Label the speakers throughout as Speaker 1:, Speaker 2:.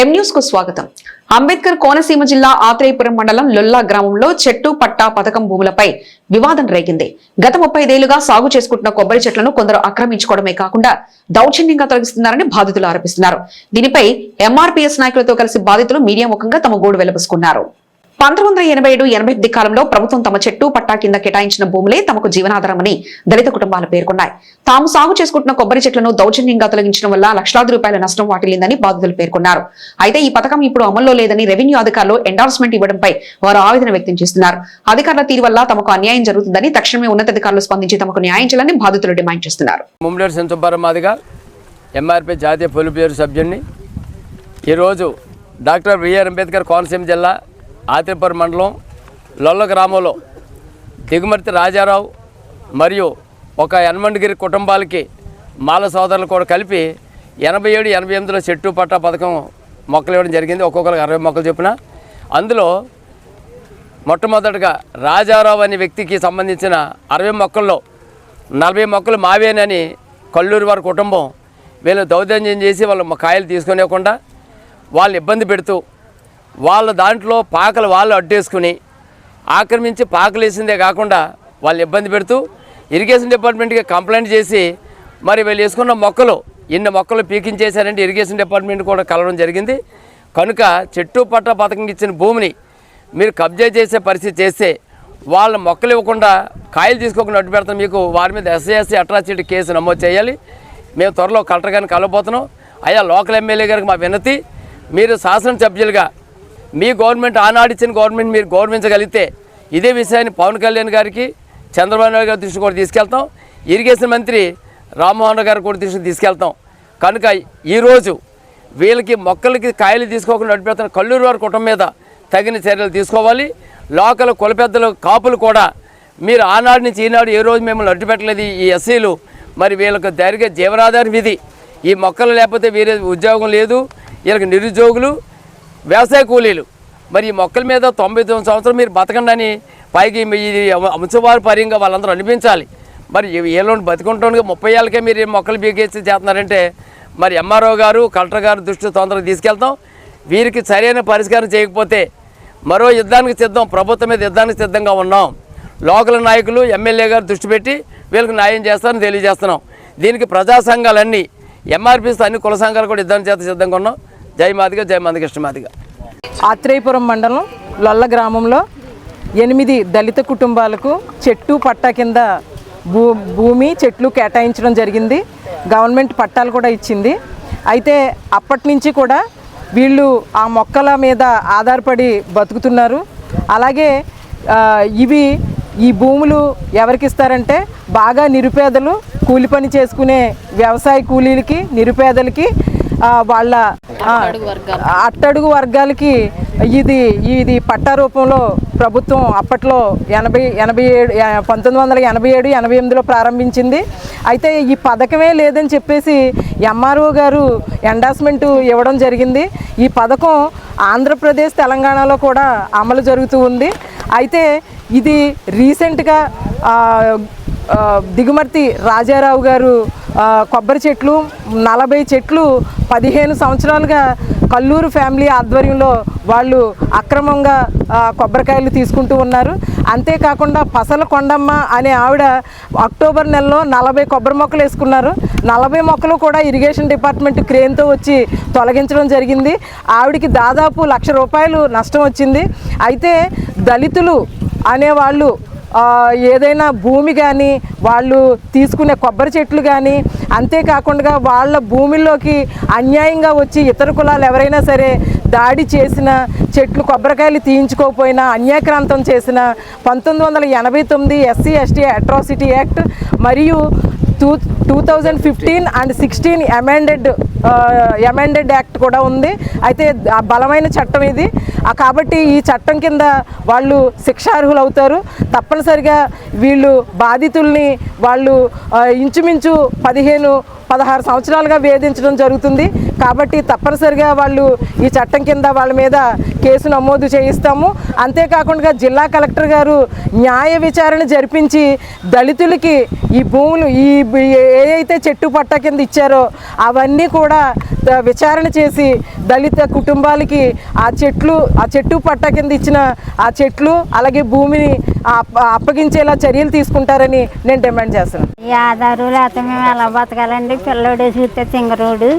Speaker 1: ఎం న్యూస్కు స్వాగతం. అంబేద్కర్ కోనసీమ జిల్లా ఆత్రేయపురం మండలం లొల్లా గ్రామంలో చెట్టు పట్టా పథకం భూములపై వివాదం రేగింది. గత ముప్పై ఐదేళ్ళుగా సాగు చేసుకుంటున్న కొబ్బరి చెట్లను కొందరు ఆక్రమించుకోవడమే కాకుండా దౌర్జన్యంగా తొలగిస్తున్నారని బాధితులు ఆరోపిస్తున్నారు. దీనిపై ఎంఆర్పీఎస్ నాయకులతో కలిసి బాధితులు మీడియా ముఖంగా తమ గోడు వెలబుసుకున్నారు. పంతొమ్మిది వందల ఎనభై ఏడు ఎనభై ఎనిమిది కాలంలో ప్రభుత్వం తమ చెట్టు పట్టా కింద కేటాయించిన భూములే తమకు జీవనాధారమని దళిత కుటుంబాలు పేర్కొన్నాయి. తాము సాగు చేసుకుంటున్న కొబ్బరి చెట్లను దౌర్జన్యంగా తొలగించడం వల్ల లక్షలాది రూపాయల నష్టం వాటిల్లిందని బాధితులు పేర్కొన్నారు. అయితే ఈ పథకం ఇప్పుడు అమల్లో లేదని రెవెన్యూ అధికారులు ఎండార్స్మెంట్ ఇవ్వడంపై వారు ఆవేదన వ్యక్తం చేస్తున్నారు. అధికారుల తీరు వల్ల తమకు అన్యాయం జరుగుతుందని తక్షణమే ఉన్నతాధికారులు స్పందించి తమకు న్యాయం చేయాలని బాధితులు డిమాండ్ చేస్తున్నారు.
Speaker 2: ముమ్మడి జాతీయ పొలి సభ్యుడిని ఈరోజు డాక్టర్ బిఆర్ అంబేద్కర్ కోనసీమ జిల్లా ఆతిరపురం మండలం లొల్ల గ్రామంలో దిగుమర్తి రాజారావు మరియు ఒక యనమండగిరి కుటుంబాలకి మాల సోదరులు కూడా కలిపి ఎనభై ఏడు ఎనభై ఎనిమిదిలో చెట్టు పట్టా పథకం మొక్కలు ఇవ్వడం జరిగింది. ఒక్కొక్కరికి అరవై మొక్కలు చొప్పున. అందులో మొట్టమొదటిగా రాజారావు అనే వ్యక్తికి సంబంధించిన అరవై మొక్కల్లో నలభై మొక్కలు మావేనని కల్లూరు వారి కుటుంబం వీళ్ళు దౌర్జన్యం చేసి వాళ్ళు కాయలు తీసుకునేకుండా వాళ్ళు ఇబ్బంది పెడుతూ వాళ్ళ దాంట్లో పాకలు వాళ్ళు అడ్డేసుకుని ఆక్రమించి పాకలు వేసిందే కాకుండా వాళ్ళు ఇబ్బంది పెడుతూ ఇరిగేషన్ డిపార్ట్మెంట్కి కంప్లైంట్ చేసి మరి వీళ్ళు వేసుకున్న మొక్కలు ఇన్ని మొక్కలు పీకించేశారంటే ఇరిగేషన్ డిపార్ట్మెంట్ కూడా కలవడం జరిగింది. కనుక చెట్టు పట్ట పథకం ఇచ్చిన భూమిని మీరు కబ్జా చేసే పరిస్థితి చేస్తే వాళ్ళ మొక్కలు ఇవ్వకుండా కాయలు తీసుకోకుండా అడ్డు పెడతాం. మీకు వారి మీద ఎస్సీ అట్రాసిటీ కేసు నమోదు చేయాలి. మేము త్వరలో కలెక్టర్ గారిని కలవబోతున్నాం. అయ్యా లోకల్ ఎమ్మెల్యే గారికి మా వినతి. మీరు శాసనసభ్యులుగా మీ గవర్నమెంట్ ఆనాడిచ్చిన గవర్నమెంట్ మీరు గౌరవించగలిగితే ఇదే విషయాన్ని పవన్ కళ్యాణ్ గారికి చంద్రబాబు నాయుడు గారి దృష్టి కూడా తీసుకెళ్తాం. ఇరిగేషన్ మంత్రి రామ్మోహన్ గారు కూడా దృష్టికి తీసుకెళ్తాం. కనుక ఈరోజు వీళ్ళకి మొక్కలకి కాయలు తీసుకోకుండా నడిపేస్తున్న కల్లూరు వారి కుటుంబం మీద తగిన చర్యలు తీసుకోవాలి. లోకల్ కులపెద్దలు కాపులు కూడా మీరు ఆనాడు నుంచి ఈనాడు ఏ రోజు మిమ్మల్ని అడ్డుపెట్టలేదు ఈ ఎస్సీలు. మరి వీళ్ళకి జరిగే జీవనాధారం ఇది. ఈ మొక్కలు లేకపోతే వేరే ఉద్యోగం లేదు. వీళ్ళకి నిరుద్యోగులు వ్యవసాయ కూలీలు. మరి ఈ మొక్కల మీద తొంభై తొమ్మిది సంవత్సరం మీరు బతకండి అని పైకి మీ ఇది అంశవారి పర్యంగా వాళ్ళందరూ అనిపించాలి. మరి ఏళ్ళు బతికుంటాను ముప్పై ఏళ్ళకే మీరు మొక్కలు బీకేసి చేస్తున్నారంటే మరి ఎంఆర్ఓ గారు కలెక్టర్ గారు దృష్టి తొందరగా తీసుకెళ్తాం. వీరికి సరైన పరిష్కారం చేయకపోతే మరో యుద్ధానికి సిద్ధం ప్రభుత్వం మీద యుద్ధానికి సిద్ధంగా ఉన్నాం. లోకల్ నాయకులు ఎమ్మెల్యే గారు దృష్టి పెట్టి వీళ్ళకి న్యాయం చేస్తారని తెలియజేస్తున్నాం. దీనికి ప్రజా సంఘాలన్నీ ఎంఆర్పీస్ అన్ని కుల సంఘాలు కూడా యుద్ధం చేత సిద్ధంగా ఉన్నాం. జై మాదిగ జై మందకృష్ణ మాదిగా.
Speaker 3: ఆత్రేయపురం మండలం లొల్ల గ్రామంలో ఎనిమిది దళిత కుటుంబాలకు చెట్టు పట్టా కింద భూ భూమి చెట్లు కేటాయించడం జరిగింది. గవర్నమెంట్ పట్టాలు కూడా ఇచ్చింది. అయితే అప్పటి నుంచి కూడా వీళ్ళు ఆ మొక్కల మీద ఆధారపడి బతుకుతున్నారు. అలాగే ఇవి ఈ భూములు ఎవరికి ఇస్తారంటే బాగా నిరుపేదలు కూలి పని చేసుకునే వ్యవసాయ కూలీలకి నిరుపేదలకి వాళ్ళ అట్టడుగు వర్గాలకి ఇది ఇది పట్టా రూపంలో ప్రభుత్వం అప్పట్లో ఎనభై ఎనభై ఏడు పంతొమ్మిది వందల ఎనభై ఏడు ఎనభై ఎనిమిదిలో ప్రారంభించింది. అయితే ఈ పథకమే లేదని చెప్పేసి ఎంఆర్ఓ గారు ఎండాస్మెంట్ ఇవ్వడం జరిగింది. ఈ పథకం ఆంధ్రప్రదేశ్ తెలంగాణలో కూడా అమలు జరుగుతూ ఉంది. అయితే ఇది రీసెంట్గా దిగుమర్తి రాజారావు గారు కొబ్బరి చెట్లు నలభై చెట్లు పదిహేను సంవత్సరాలుగా కల్లూరు ఫ్యామిలీ ఆధ్వర్యంలో వాళ్ళు అక్రమంగా కొబ్బరికాయలు తీసుకుంటూ ఉన్నారు. అంతేకాకుండా పసల కొండమ్మ అనే ఆవిడ అక్టోబర్ నెలలో నలభై కొబ్బరి మొక్కలు వేసుకున్నారు. నలభై మొక్కలు కూడా ఇరిగేషన్ డిపార్ట్మెంట్ క్రేన్తో వచ్చి తొలగించడం జరిగింది. ఆవిడికి దాదాపు లక్ష రూపాయలు నష్టం వచ్చింది. అయితే దళితులు అనేవాళ్ళు ఏదైనా భూమి కానీ వాళ్ళు తీసుకునే కొబ్బరి చెట్లు కానీ అంతేకాకుండా వాళ్ళ భూమిలోకి అన్యాయంగా వచ్చి ఇతర కులాలు ఎవరైనా సరే దాడి చేసిన చెట్లు కొబ్బరికాయలు తీయించుకోకపోయినా అన్యాక్రాంతం చేసిన పంతొమ్మిది వందల ఎనభై తొమ్మిది ఎస్సీ ఎస్టీ అట్రాసిటీ యాక్ట్ మరియు two two thousand fifteen and sixteen amended amended act కూడా ఉంది. అయితే ఆ బలమైన చట్టం ఇది. కాబట్టి ఈ చట్టం కింద వాళ్ళు శిక్షార్హులు అవుతారు తప్పనిసరిగా వీళ్ళు బాధితుల్ని వాళ్ళు ఇంచుమించు పదిహేను పదహారు సంవత్సరాలుగా వేధించడం జరుగుతుంది. కాబట్టి తప్పనిసరిగా వాళ్ళు ఈ చట్టం కింద వాళ్ళ మీద కేసు నమోదు చేయిస్తాము. అంతేకాకుండా జిల్లా కలెక్టర్ గారు న్యాయ విచారణ జరిపించి దళితులకి ఈ భూములు ఈ ఏదైతే చెట్టు పట్ట కింద ఇచ్చారో అవన్నీ కూడా విచారణ చేసి దళిత కుటుంబాలకి ఆ చెట్లు ఆ చెట్టు పట్ట కింద ఇచ్చిన ఆ చెట్లు అలాగే భూమిని అప్పగించేలా చర్యలు తీసుకుంటారని నేను డిమాండ్ చేస్తున్నాను.
Speaker 4: ఈ ఆధారు లేకపోతే మేము ఎలా బతకాలండి? పిల్లోడు చూస్తే తింగరోడు.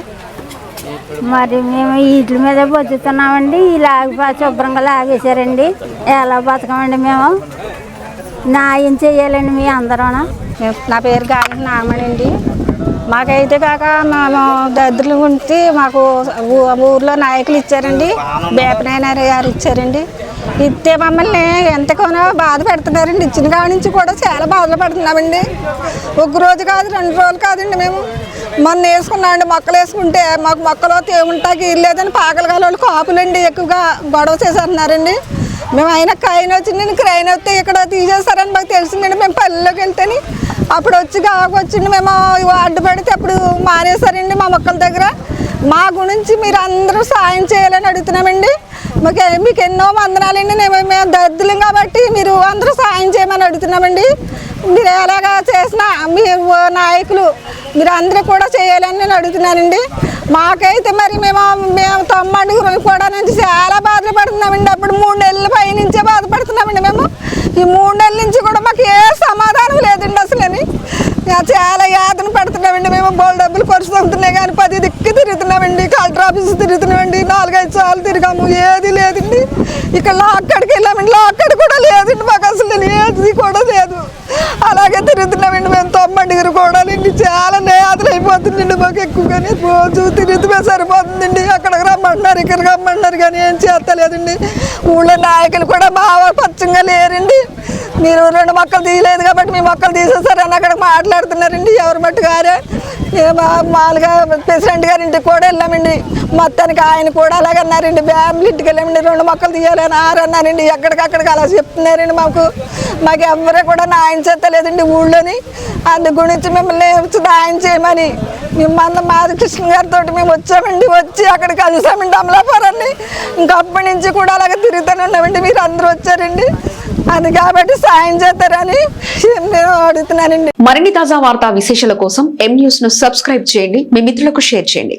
Speaker 4: మరి మేము వీటి మీద బతుకుతున్నామండి ఈ లాగి శుభ్రంగా లాగేశారండి. ఎలా బతకమండి మేము? న్యాయం చేయాలండి మీ అందరూ
Speaker 5: నా పేరు గాలి నాగమణి అండి. మాకైతే కాక మేము దరిద్రులు ఉంటే మాకు ఊర్లో నాయకులు ఇచ్చారండి. బేపనాయన గారు ఇచ్చారండి. ఇస్తే మమ్మల్ని ఎంతగానో బాధ పెడుతున్నారండి. ఇచ్చిన కాడి నుంచి కూడా చాలా బాధలు పడుతున్నామండి. ఒక రోజు కాదు రెండు రోజులు కాదండి మేము. మొన్న వేసుకున్నామండి మొక్కలు వేసుకుంటే మాకు మొక్కలో తేముంటాకి లేదని పాకలు వాళ్ళు కాపులండి ఎక్కువగా గొడవ చేసేస్తున్నారండి. మేము అయినా క్రైన్ వచ్చింది క్రైన్ వస్తే ఇక్కడ తీసేస్తారని మాకు తెలిసిందండి. మేము పల్లెలోకి వెళ్తేని అప్పుడు వచ్చి కాకు మేము అడ్డు పెడితే అప్పుడు మానేశారండి మా మొక్కల దగ్గర. మా గురించి మీరు అందరూ సాయం చేయాలని అడుగుతున్నామండి. మాకు మీకు ఎన్నో వందనాలండి. మేము మేము దద్దులం కాబట్టి మీరు అందరూ సాయం చేయమని అడుగుతున్నామండి. మీరు ఎలాగా చేసిన మీ నాయకులు మీరు అందరూ కూడా చేయాలని నేను అడుగుతున్నానండి. మాకైతే మరి మేము మేము తొమ్మిది కూడా నుంచి చాలా బాధలు పడుతున్నామండి అప్పుడు మూడు నెలల పై నుంచే బాధపడుతున్నామండి మేము. ఈ మూడు నెలల నుంచి కూడా మాకు ఏ సమాధానం లేదండి అసలు అని చాలా యాతన పడుతున్నామండి. మేము బోల్ డబ్బులు ఖర్చు కానీ పది దిక్కు తిరుగుతున్నామండి. కలెక్టర్ ఆఫీస్ తిరుగుతున్నాం నాలుగైదు తిరిగాము ఏది లేదండి. ఇక్కడ అక్కడికి వెళ్ళామండి. అక్కడ కూడా లేదండి మాకు అసలు ఏది కూడా లేదు. అలాగే తిరుగుతున్నామండి మేము తొమ్మిదిగురు కూడా చాలా నేతలు అయిపోతుందండి మాకు ఎక్కువగానే. రోజు తిరుగుతుమే సరిపోతుందండి. అక్కడికి రమ్మంటున్నారు ఇక్కడ రమ్మంటున్నారు కానీ ఏం చేస్తలేదండి. ఊళ్ళో నాయకులు కూడా బాగా పచ్చంగా లేరండి. మీరు రెండు మొక్కలు తీయలేదు కాబట్టి మీ మొక్కలు తీసేసారని అక్కడ మాట్లాడుతున్నారండి ఎవరు మట్టు గారే? మా- మామూలుగా ప్రెసిడెంట్ గారి ఇంటికి కూడా వెళ్ళామండి. మొత్తానికి ఆయన కూడా అలాగే అన్నారండి. ఫ్యామిలీ ఇంటికి వెళ్ళామండి. రెండు మొక్కలు తీయాలని ఆరు అన్నారండి. ఎక్కడికక్కడికి అలా చెప్తున్నారండి మాకు. మాకు ఎవరే కూడా ఆయన చేస్తలేదండి ఊళ్ళోని. అందు గురించి మిమ్మల్ని ఆయన చేయమని. మిమ్మల్ని మాధకృష్ణ గారితో మేము వచ్చామండి. వచ్చి అక్కడ కలిసామండి అమలాపురాన్ని ఇంకప్పటి నుంచి కూడా అలాగే తిరుగుతూనే ఉన్నామండి. మీరు అందరూ వచ్చారండి. అది కాబట్టి సాయం చేస్తారని నేను అడుగుతున్నానండి.
Speaker 1: మరిన్ని తాజా వార్తా విశేషాల కోసం ఎం న్యూస్ను సబ్స్క్రైబ్ చేయండి. మీ మిత్రులకు షేర్ చేయండి.